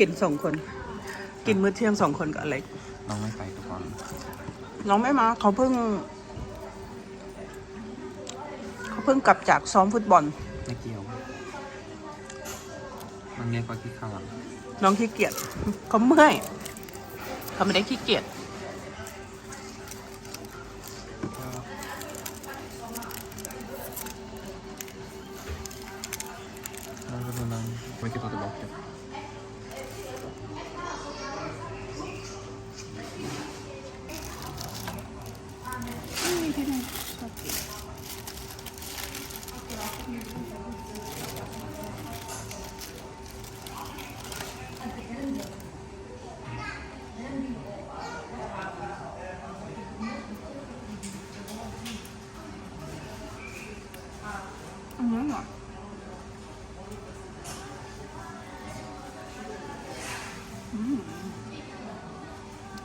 กินสองคน กินมื้อเที่ยงสองคนกับอเล็ก น้องไม่ไปทุกคน น้องไม่มาเขาเพิ่ง เขาเพิ่งกลับจากซ้อมฟุตบอลไม่เกี่ยวมันเรียกว่าที่ข้างหลังน้องขี้เกียจเขาเมื่อยเขาไม่ได้ขี้เกียจ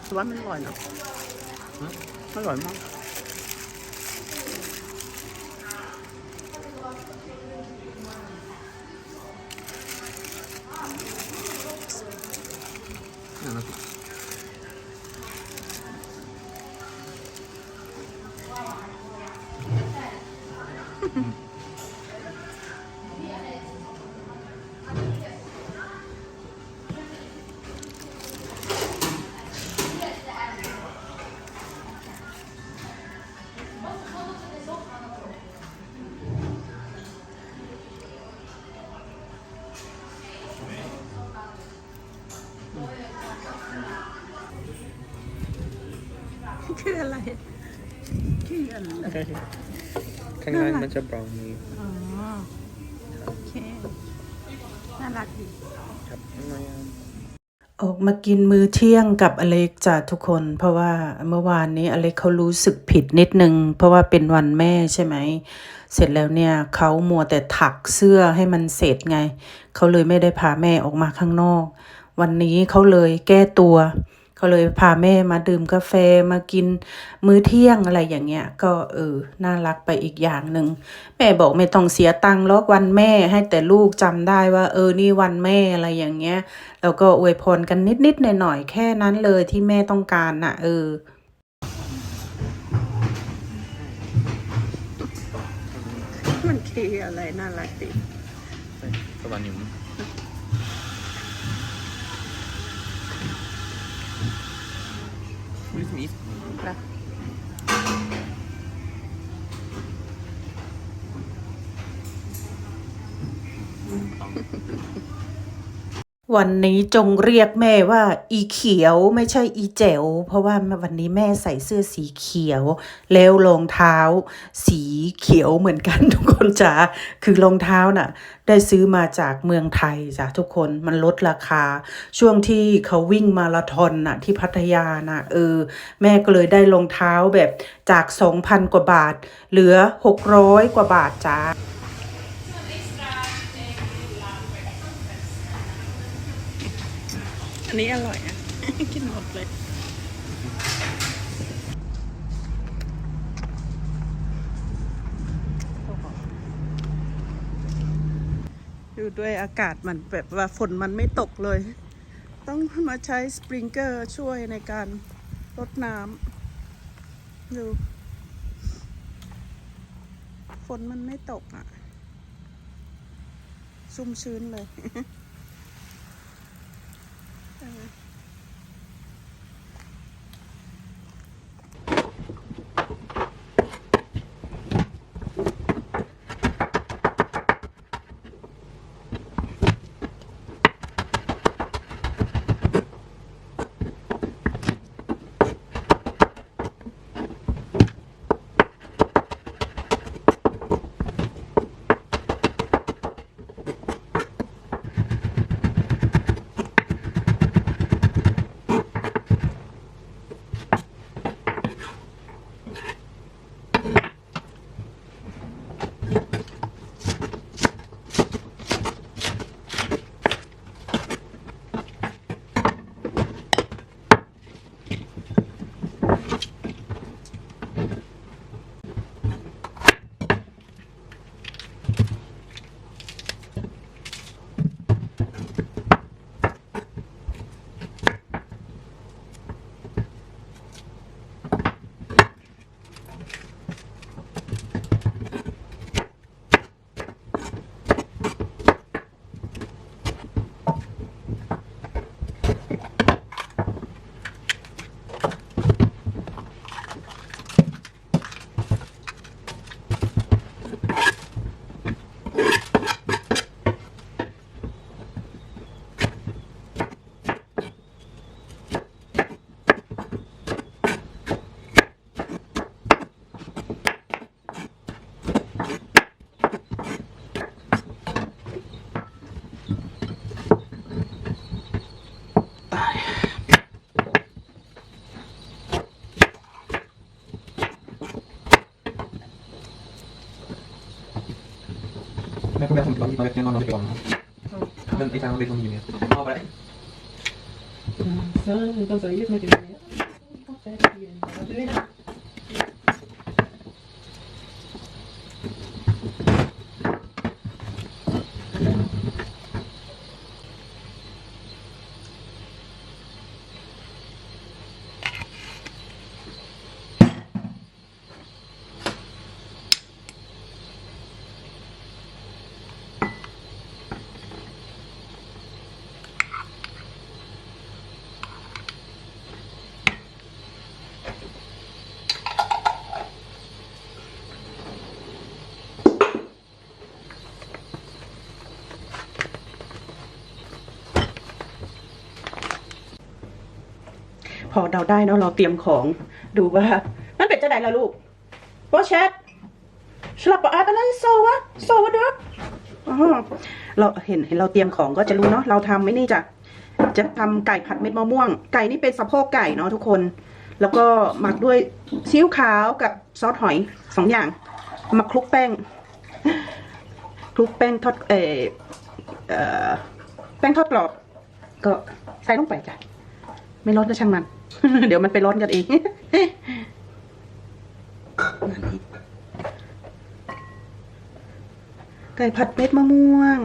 แต่ว่ามันอร่อยเนาะอร่อยมาก คืออะไรคืออะไรข้างล่างมันจะบราวนี่อ๋อโอเค น่ารักดีครับข้างในอะออกมากินมื้อเที่ยงกับอเล็กจ้ะทุกคน เพราะว่าเมื่อวานนี้อเล็กเขารู้สึกผิดนิดนึง เพราะว่าเป็นวันแม่ใช่ไหม เสร็จแล้วเนี่ยเขามัวแต่ถักเสื้อให้มันเสร็จไง เขาเลยไม่ได้พาแม่ออกมาข้างนอก วันนี้เขาเลยแก้ตัว เขาเลยพาแม่มาดื่มกาแฟมากินมื้อเที่ยงอะไรอย่างเงี้ย ก็เออน่ารักไปอีกอย่างหนึ่งแม่บอกไม่ต้องเสียตังค์หรอกวันแม่ให้แต่ลูกจำได้ว่า เออนี่วันแม่อะไรอย่างเงี้ยแล้วก็อวยพรกันนิดๆหน่อยๆแค่นั้นเลยที่แม่ต้องการน่ะ เออมันคืออะไรน่ารักดิสวัสดีวิ สมิส วันนี้จงเรียกแม่ว่า อีเขียวไม่ใช่อีแจ๋วเพราะว่าวันนี้แม่ใส่เสื้อสีเขียว แล้วรองเท้า สีเขียวเหมือนกันทุกคนจ้าคือรองเท้าน่ะ ได้ซื้อมาจากเมืองไทยจ้ะทุกคนมันลดราคา ช่วงที่เขาวิ่งมาราธอนน่ะ ที่พัทยาน่ะเออ แม่ก็เลยได้รองเท้าแบบจาก 2,000 กว่าบาท เหลือ 600 กว่าบาทจ้า นนี้อร่อยอะ กินหมดเลยอยู่ด้วยอากาศมันแบบว่าฝนมันไม่ตกเลย ต้องมาใช้สปริงเกอร์ช่วยในการรดน้ำดูฝนมันไม่ตกอะ ชุ่มชื้นเลย Men kom igen, som man vet ju någon tycker om. Men i samma som Jimmy. Ja, vad är det? Så, de sa ju mycket mer. พ อเดาได้เนาะเราเตรียมของดูว่ามันเป็นจะไหนล่ะลูกว่าแชทฉลับปะอาอะไรโซวะโซวะเด้ออ๋อเราเห็นเห็นเราเตรียมของก็จะรู้เนาะเราทำไม่นี่จ้ะจะทำไก่ผัดเม็ดมะม่วง ไก่นี่เป็นสะโพกไก่เนาะทุกคน แล้วก็หมักด้วยซีอิ๊วขาวกับซอสหอยสองอย่างมาคลุกแป้งคลุกแป้งทอดเออเออแป้งทอดกรอบ ก็ใส่ลงไปจ้ะไม่ร้อนก็ช่างมัน เดี๋ยวมันไปร้อนกันเองไก่ผัดเม็ดมะม่วง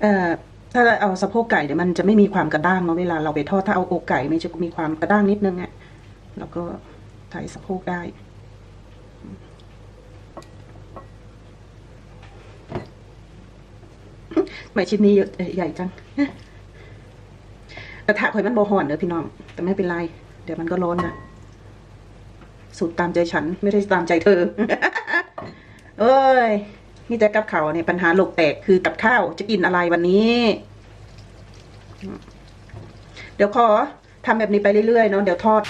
เอ่อถ้าเอาสะโพกไก่เดี๋ยวมันจะไม่มีความกระด้างเนาะเวลาเราไปทอดถ้าเอาอกไก่มันจะมีความกระด้างนิดนึงอะแล้วก็ใส่สะโพกได้ ทำไมชิ้นนี้เยอะใหญ่จังกระทะข่อยมันโบหอนเนอะพี่น้อง แต่ไม่เป็นไร เดี๋ยวมันก็ร้อนนะสูตรตามใจฉันไม่ได้ตามใจเธอ เอ้ยนี่แต่กับเขาเนี่ยปัญหาโลกแตกคือกับข้าวจะกินอะไรวันนี้ เดี๋ยวขอทำแบบนี้ไปเรื่อยๆเนาะเดี๋ยวทอด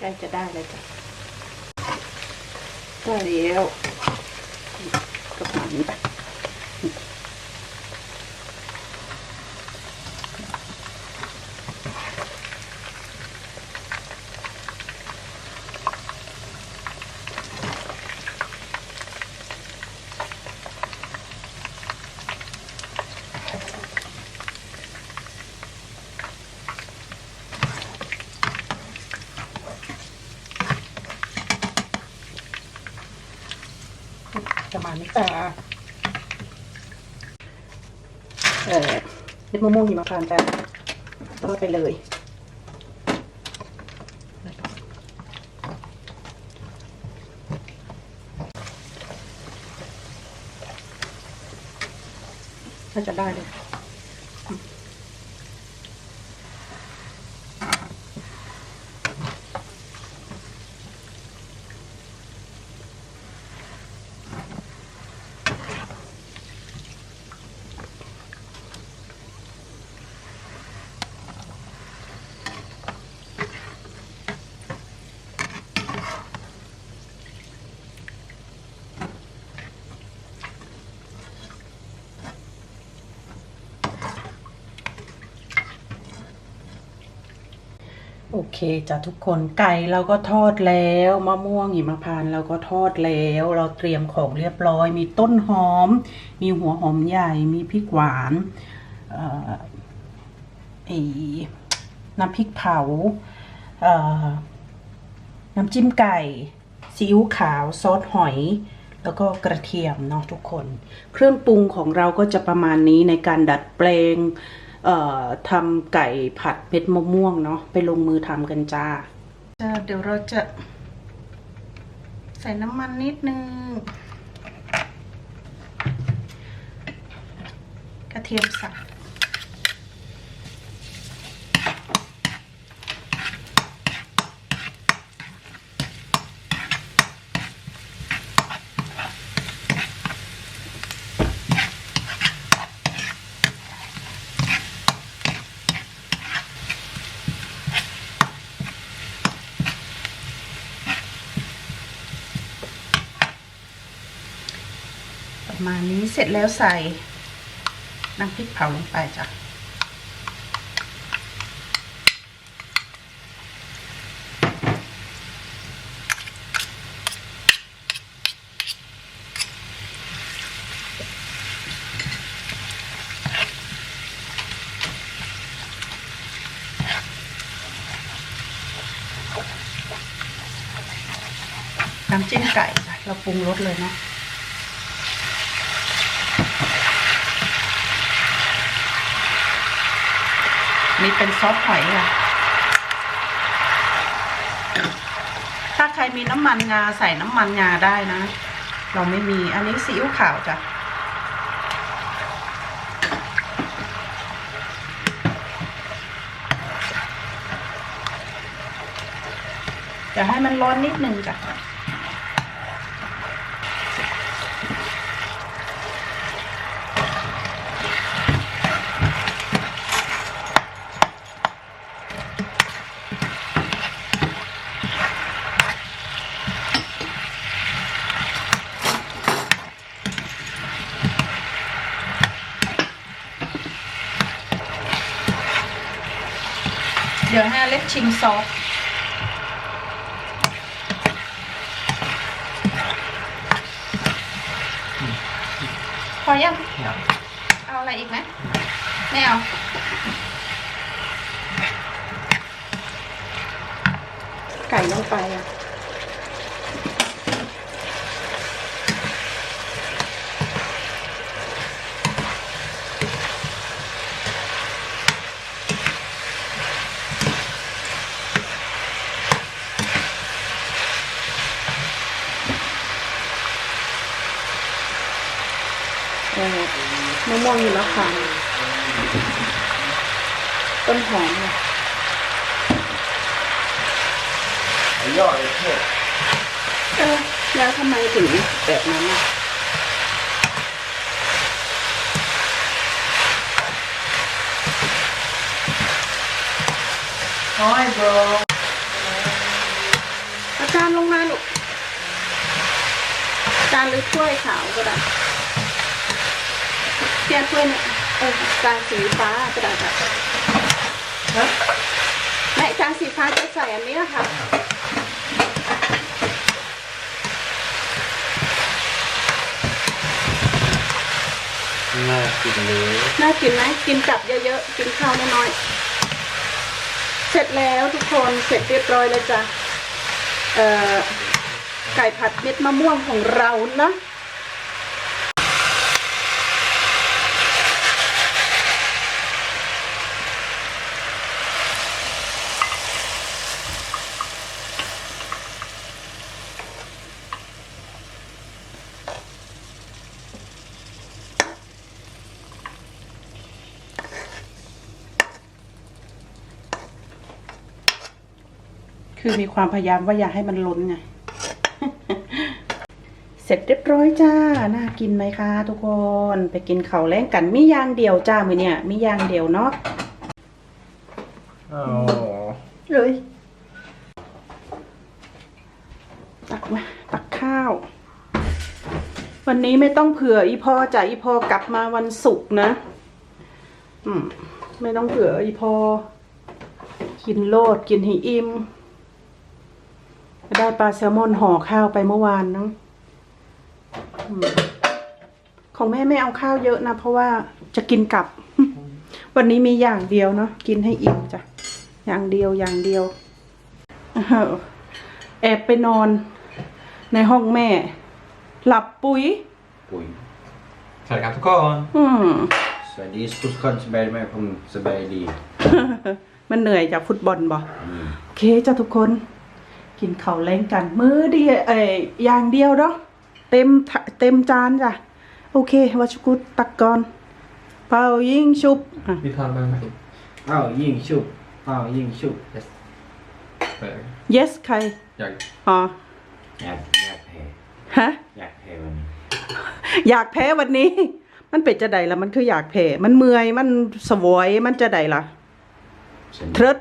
ใกล้จะได้เลยจ้ะได้แล้วก็ผ่านนี้ไปประมาณนี้จ้ะเออเมะม่วงหิมพานต์จะทอดไปเลยถ้าจะได้เลย จ้ะทุกคนไก่เราก็ทอดแล้วมะม่วงหิมพานต์เราก็ทอดแล้ว เราเตรียมของเรียบร้อย มีต้นหอม มีหัวหอมใหญ่ มีพริกหวานเอ่อไอน้ำพริกเผาเอ่อน้ำจิ้มไก่ซีอิ๊วขาวซอสหอยแล้วก็กระเทียมเนาะทุกคน เครื่องปรุงของเราก็จะประมาณนี้ในการดัดแปลง ทำไก่ผัดเม็ดมะม่วงเนาะไปลงมือทำกันจ้าเดี๋ยวเราจะใส่น้ำมันนิดนึง กระเทียมสับ เสร็จแล้วใส่น้ำพริกเผาลงไปจ้ะน้ำจิ้มไก่จ้ะเราปรุงรสเลยเนาะ นี่เป็นซอสหอยค่ะ ถ้าใครมีน้ำมันงาใส่น้ำมันงาได้นะ เราไม่มี อันนี้ซีอิ๊วขาวจ้ะ จะให้มันร้อนนิดนึงจ้ะ เดี๋ยวให้อเล็กชิมซอสพอยังอยากเอาอะไรอีกไหมไม่เอาไก่ลงไปอะ วงอยู่แล้วค่ะ ต้นหอมเนี่ยยอดเลยเพื่อนเออแล้วทำไมถึงแบบนั้นอะน้อยบรอาจารย์ลงมาลูกจานหรือถ้วยขาวก็ได้ เทียนถ้วยเนี่ยเออจานสีฟ้าก็ได้ค่ะแม่จานสีฟ้าจะใส่อันนี้ค่ะน่ากินเลยน่ากินไหมกินกับเยอะๆ กินข้าวน้อยๆ เสร็จแล้วทุกคนเสร็จเรียบร้อยแล้วจ้ะ เอ่อ ไก่ผัดเม็ดมะม่วงของเรานะ คือมีความพยายามว่าอยากให้มันล้นไง เสร็จเรียบร้อยจ้า น่ากินไหมคะทุกคน ไปกินข้าวแล้งกันมีอย่างเดียวจ้ามือเนี่ย มีอย่างเดียวเนาะอ๋อเลยตักมาตักข้าว วันนี้ไม่ต้องเผื่ออีพอจ้ะอีพอกลับมาวันศุกร์นะ อืม ไม่ต้องเผื่ออีพอกินโลดกินให้อิ่ม ได้ปลาแซลมอนห่อข้าวไปเมื่อวานเนอะอืมของแม่ไม่เอาข้าวเยอะนะ เพราะว่าจะกินกลับ วันนี้มีอย่างเดียวเนาะกินให้อิ่มจ้ะอย่างเดียวอย่างเดียวอ้าวแอบไปนอน ในห้องแม่ หลับปุ๋ยปุ๋ยสวัสดีครับทุกคนอืมสวัสดีทุกคนสบายไหมผมสบายดี มันเหนื่อยจากฟุตบอลบ่อืมโอเคจ้ะทุกคน กินข้าวแรงกัน มื้อเดียวเอ้ยอย่างเดียวเนาะเต็มถเต็มจานจ้ะโอเควัชกุดตักก่อนเป่ายิงชุบอะมีทานบ้างไหมอ้าวยิงชุบอ้าวยิงชุบเออ yes ใครอยากอ๋ออยากอยากแพ้ฮะอยากแพ้วันนี้อยากแพ้วันนี้ มันเป็นจะใดละมันคืออยากแพ้มันเมื่อยมันสวยมันจะใดล่ะสนุกเทรด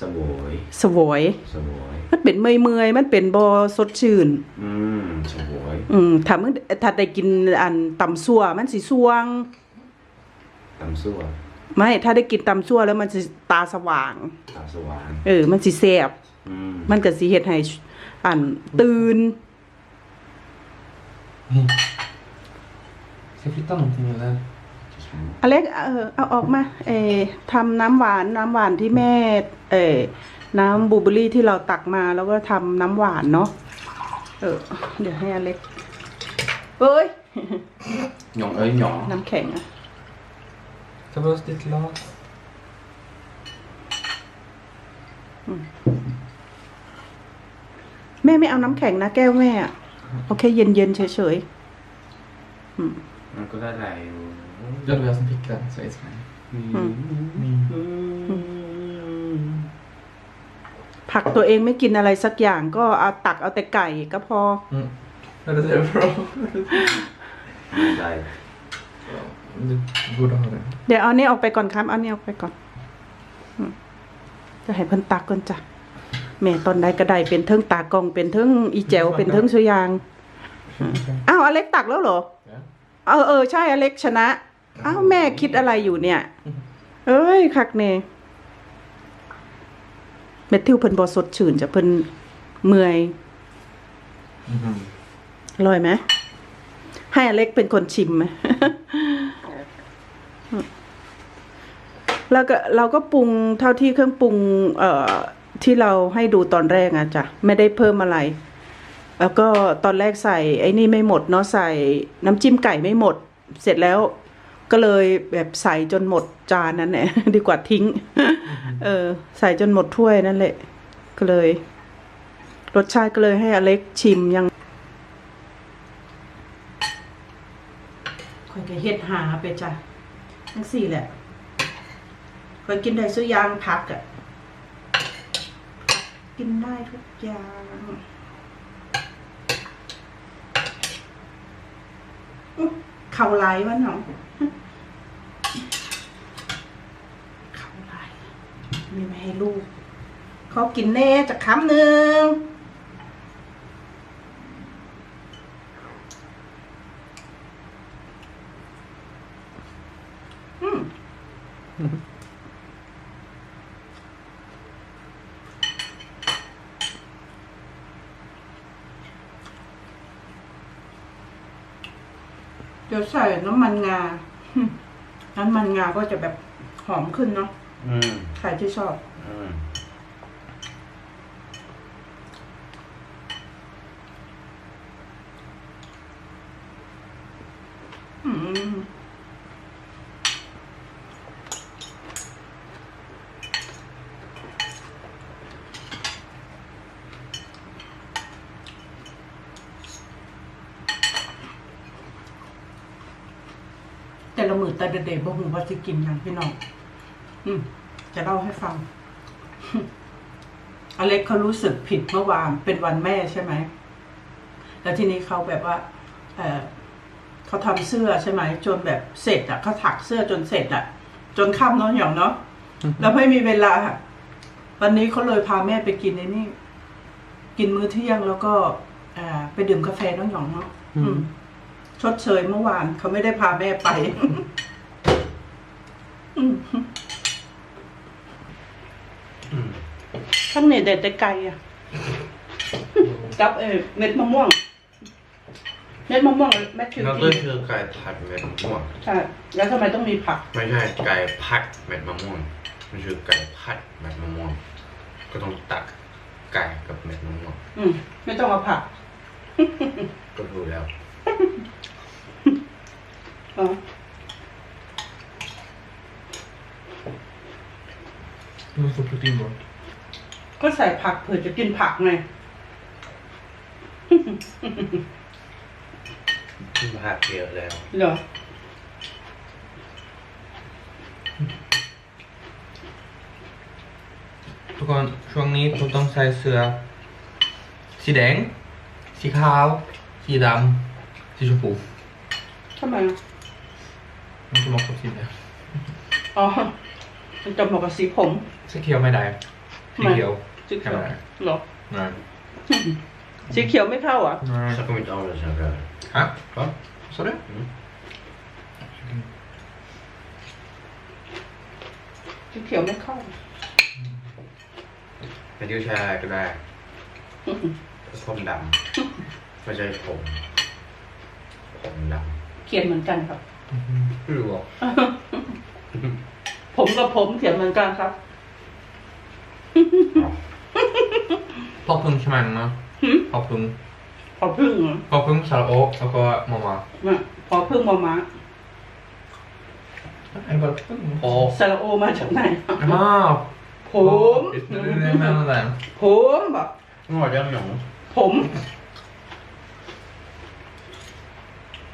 สบวยสวยสบวยมันเป็นเมื่อยเมื่อยๆมันเป็นบอสดชื่น อืมสบวยอืมถ้ามึงถ้าได้กินอันตำซั่วมันสิสวงตำซั่วไม่ถ้าได้กินตำซั่วแล้วมันสิตาสว่างตาสว่างเออ มันสิแซ่บอืมมันก็สิเฮ็ดให้อันตื่น Ska jag flytta någonting eller? อเล็กเออเอาออกมาเออทำน้ำหวานน้ำหวานที่แม่ เออน้ำบลูเบอร์รี่ที่เราตักมาแล้วก็ทำน้ำหวานเนาะ เออ เดี๋ยวให้อเล็กเอ้ย หยองเอ้ยหยองน้ำแข็งอะ Det behövs ditt glas. แม่ไม่เอาน้ำแข็งนะแก้วแม่อะโอเค เย็นเย็นๆเฉยมันก็ได้หลายอยู่ Ja, det var jag som fick den, så it's fine. ๆผักตัวเองไม่กินอะไรสักอย่างก็เอาตักเอาแต่ไก่ก็พอ Mm. Ja, det är bra. ได้ Du borde ha det. เดี๋ยวเอาเนี่ออกไปก่อนครับเอาเนี่ออกไปก่อนอืมจะให้เพิ่นตักก่อนจ้ะแม่ตอนใดก็ได้เป็นเทิงตากล้องเป็นเทิงอีแจวเป็นเทิงสุยาง อ้าวอเล็กตักแล้วเหรอ Ja. เออเออใช่อเล็กชนะ อ้าวแม่คิดอะไรอยู่เนี่ย เอ้ยคักเน่เมทิวเพิ่นบ่สดชื่นจ้ะเพิ่นเมื่อยอร่อยไหมให้อเล็กเป็นคนชิมไหมแล้วก็เราก็ปรุงเท่าที่เครื่องปรุง เอ่อ ที่เราให้ดูตอนแรกอะจ้ะไม่ได้เพิ่มอะไร แล้วก็ตอนแรกใส่ไอ้นี่ไม่หมดเนาะใส่น้ำจิ้มไก่ไม่หมด เสร็จแล้ว ก็เลยแบบใส่จนหมดจานนั่นแหละดีกว่าทิ้ง เออ ใส่จนหมดถ้วยนั่นแหละ ก็เลย รสชาติก็เลยให้อเล็กชิมยังคอยก็เฮ็ดหาไปจ้ะทั้งสี่แหละคอยกินได้สุอยางผักอะผักกินได้ทุกอย่างอุ๊ยเข่าไหลวะน้องเข่าไหล มีไม่ให้ลูก เขากินแน่จากคำหนึ่งเดี๋ยวใส่น้ำมันงา น้ำมันงาก็จะแบบหอมขึ้นเนาะ อืมใครที่ชอบ อืมอืมแต่ละมือแต่เด็กๆบ่หูว่าจะกินย่างพี่น้องอืม จะเล่าให้ฟัง อเล็กเขารู้สึกผิดเมื่อวานเป็นวันแม่ใช่ไหม แล้วทีนี้เขาแบบว่า เออเขาทำเสื้อใช่ไหมจนแบบเสร็จอะเขาถักเสื้อจนเสร็จอะ จนค่ำเนาะหยองเนาะแล้วไม่มีเวลาวันนี้เขาเลยพาแม่ไปกินในนี่ กินมื้อเที่ยงแล้วก็อ่าไปดื่มกาแฟเน้องหยองเนาะอืมชดเชยเมื่อวานเขาไม่ได้พาแม่ไป อืม อืม ข้างในเด็ดแต่ไก่อะกับเออเม็ดมะม่วง เม็ดมะม่วงแม่คิวแล้วกิก็นคือไก่ผัดเม็ดมะม่วงใช่แล้วทำไมต้องมีผัก ไม่ใช่ไก่ผัดเม็ดมะม่วงมันคือไก่ผัดเม็ดมะม่วง ก็ต้องตักไก่กับเม็ดมะม่วงอืมไม่ต้องเอาผัก ก็รู้แล้วอ๋อ Du måste få proteinbar. ก็ ใส่ผักเผื่อจะกินผักไงผัดเยอะแล้ว เหรอ ทุกคนช่วงนี้ผมต้องใส่เสื้อ สีแดง สีขาว สีดำ สีชมพูทำไมอะมันจะเหมาะกับสีแดงอ๋อ มันจะเหมาะกับสีผม สีเขียวไม่ได้อ สีเขียวสีเขียวใช่ไหมเหรอ Nej. สีเขียวไม่เข้าอะ Nej. Så kommer inte av det sen rör. Ha? Va? Sa du? สีเขียวไม่เข้าเป็นยูชายก็ได้ผมดำไม่ใช่ผมผมดเขียนเหมือนกันครับำไม่รู้อะผมกับผมเขียนเหมือนกันครับ Poppung schmang ma. Hmm? Poppung. พอพึ่งเหรอ Poppung sa o och så mamma. น่ะพอพึ่งมามา Är det bara poppung? โอ้ซาลาโอมาจากไหน Jaha. ผม Det är det jag menar där. ผมบอกงอจังหยงผม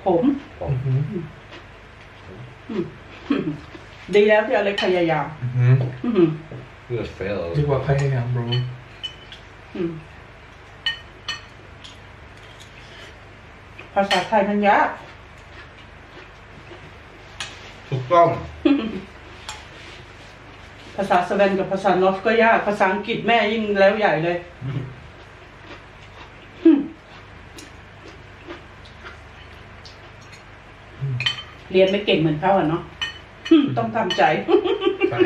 ผม Mhm. ดีแล้วที่อเล็กพยายาม Mhm. อื้อหือ เลือดเฟล Det var pejam bro. อืมภาษาไทยมันยากถูกต้อง ภาษาสเวนกับภาษานอฟก็ยาก ภาษาอังกฤษแม่ยิ่งแล้วใหญ่เลย เรียนไม่เก่งเหมือนเขาอะเนาะ ต้องทำใจ ใช่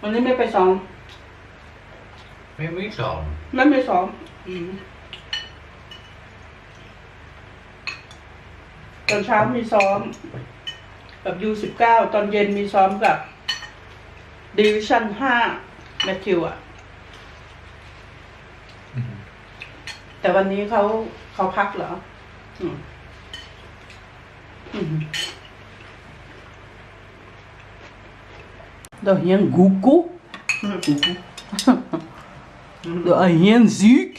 วันนี้ไม่ไปซ้อมไม่ไม่สอนไม่ไปซ้อมอืมตอนเช้ามีซ้อมกับยูสิบเก้าตอนเย็นมีซ้อมกับดิวิชั่นห้าแมทธิวอะแต่วันนี้เขาเขาพักเหรอ อืมอืม ดอกยังกูกูดอกยังซิก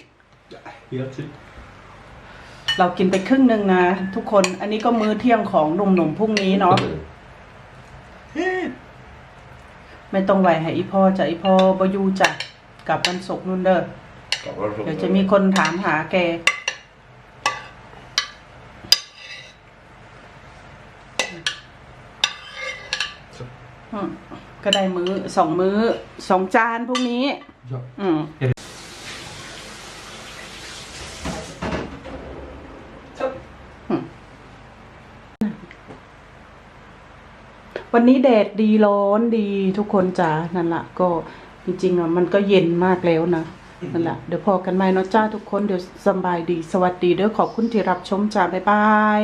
Helt typ. เรากินไปครึ่งหนึ่งนะ ทุกคน อันนี้ก็มื้อเที่ยงของหนุ่มๆพรุ่งนี้เนาะ ไม่ต้องไหวให้อีพ่อจะอีพ่อบอยูจะกลับวันศุกร์นู่นเด้อ เดี๋ยวจะมีคนถามหาแก อืม ก็ได้มื้อสองมื้อสองจานพวกนี้ Ja. อืมอืมวันนี้แดดดีร้อนดีทุกคนจ้านั่นละก็จริงๆอะมันก็เย็นมากแล้วนะนั่นแหละเดี๋ยวพอกันไหมเนาะจ้าทุกคนเดี๋ยวสำบายดีสวัสดีเด้อขอบคุณที่รับชมจ้าบ๊ายบาย